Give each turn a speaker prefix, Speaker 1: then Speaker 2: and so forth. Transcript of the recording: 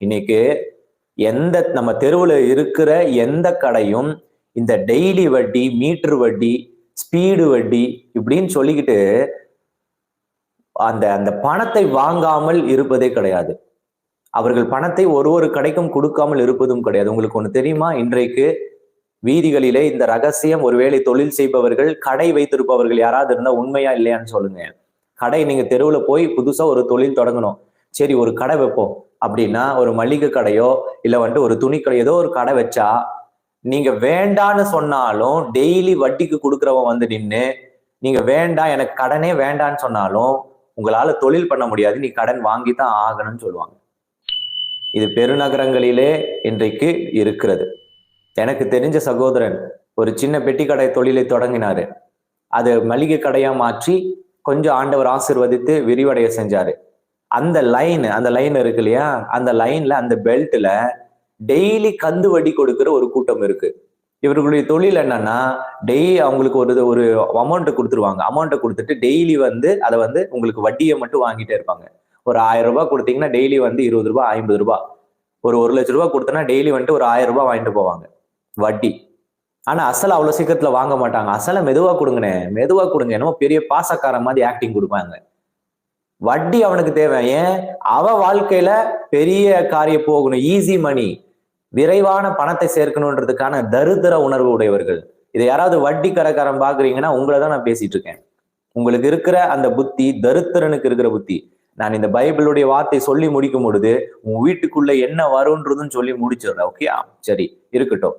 Speaker 1: இன்னைக்கு எந்த நம்ம தெருவில் இருக்கிற எந்த கடையும் இந்த டெய்லி வட்டி மீட்டர் வட்டி ஸ்பீடு வட்டி இப்படின்னு சொல்லிக்கிட்டு அந்த அந்த பணத்தை வாங்காமல் இருப்பதே கிடையாது. அவர்கள் பணத்தை ஒரு ஒரு கடைக்கும் கொடுக்காமல் இருப்பதும் கிடையாது. உங்களுக்கு ஒன்று தெரியுமா? இன்றைக்கு வீதிகளிலே இந்த ரகசியம் ஒருவேளை தொழில் செய்பவர்கள் கடை வைத்திருப்பவர்கள் யாராவது இருந்தால் உண்மையா இல்லையான்னு சொல்லுங்க. கடை நீங்க தெருவில் போய் புதுசா ஒரு தொழில் தொடங்கணும். சரி ஒரு கடை வைப்போம். அப்படின்னா ஒரு மளிகை கடையோ இல்ல வந்துட்டு ஒரு துணிக்கடை ஏதோ ஒரு கடை வச்சா நீங்க வேண்டான்னு சொன்னாலும் டெய்லி வட்டிக்கு கொடுக்குறவன் வந்து நின்று நீங்க வேண்டாம் எனக்கு கடனே வேண்டான்னு சொன்னாலும் உங்களால தொழில் பண்ண முடியாது நீ கடன் வாங்கி தான் ஆகணும்னு சொல்லுவாங்க. இது பெருநகரங்களிலே இன்றைக்கு இருக்கிறது. எனக்கு தெரிஞ்ச சகோதரன் ஒரு சின்ன பெட்டி கடை தொழிலை தொடங்கினாரு. அது மளிகை கடையா மாற்றி கொஞ்சம் ஆண்டவர் ஆசிர்வதித்து விரிவடைய செஞ்சாரு. அந்த லைன் அந்த லைன் இருக்கு இல்லையா? அந்த லைன்ல அந்த பெல்ட்ல டெய்லி கந்து வட்டி கொடுக்கிற ஒரு கூட்டம் இருக்கு. இவர்களுடைய தொழில் என்னன்னா டெய்லி அவங்களுக்கு ஒரு ஒரு அமௌண்ட்டை கொடுத்துருவாங்க. அமௌண்ட்டை கொடுத்துட்டு டெய்லி வந்து அதை வந்து உங்களுக்கு வட்டியை மட்டும் வாங்கிட்டே இருப்பாங்க. ஒரு ஆயிரம் ரூபாய் கொடுத்தீங்கன்னா டெய்லி வந்து இருபது ரூபாய் ஐம்பது ரூபாய். ஒரு ஒரு லட்ச ரூபாய் கொடுத்தனா டெய்லி வந்துட்டு ஒரு ஆயிரம் ரூபாய் வாங்கிட்டு போவாங்க. வட்டி. ஆனா அசல் அவ்வளவு சீக்கிரத்துல வாங்க மாட்டாங்க. அசலை மெதுவா கொடுங்கண்ணே. மெதுவா கொடுங்க. என்னமோ பெரிய பாசக்கார மாதிரி ஆக்டிங் கொடுப்பாங்க. வட்டி அவனுக்கு தேவை. ஏன்? அவ வாழ்க்கையில பெரிய காரியம் போகணும். ஈஸி மணி விரைவான பணத்தை சேர்க்கணுன்றதுக்கான தரித்திர உணர்வு உடையவர்கள். இதை யாராவது வட்டி கரக்காரன் பாக்குறீங்கன்னா உங்களை தான் நான் பேசிட்டு இருக்கேன். உங்களுக்கு இருக்கிற அந்த புத்தி தரித்திரனுக்கு இருக்கிற புத்தி. நான் இந்த பைபிளுடைய வார்த்தை சொல்லி முடிக்கும் பொழுது உன் வீட்டுக்குள்ள என்ன வரும்ன்றதுன்னு சொல்லி முடிச்சிடுறேன். ஓகே சரி இருக்கட்டும்.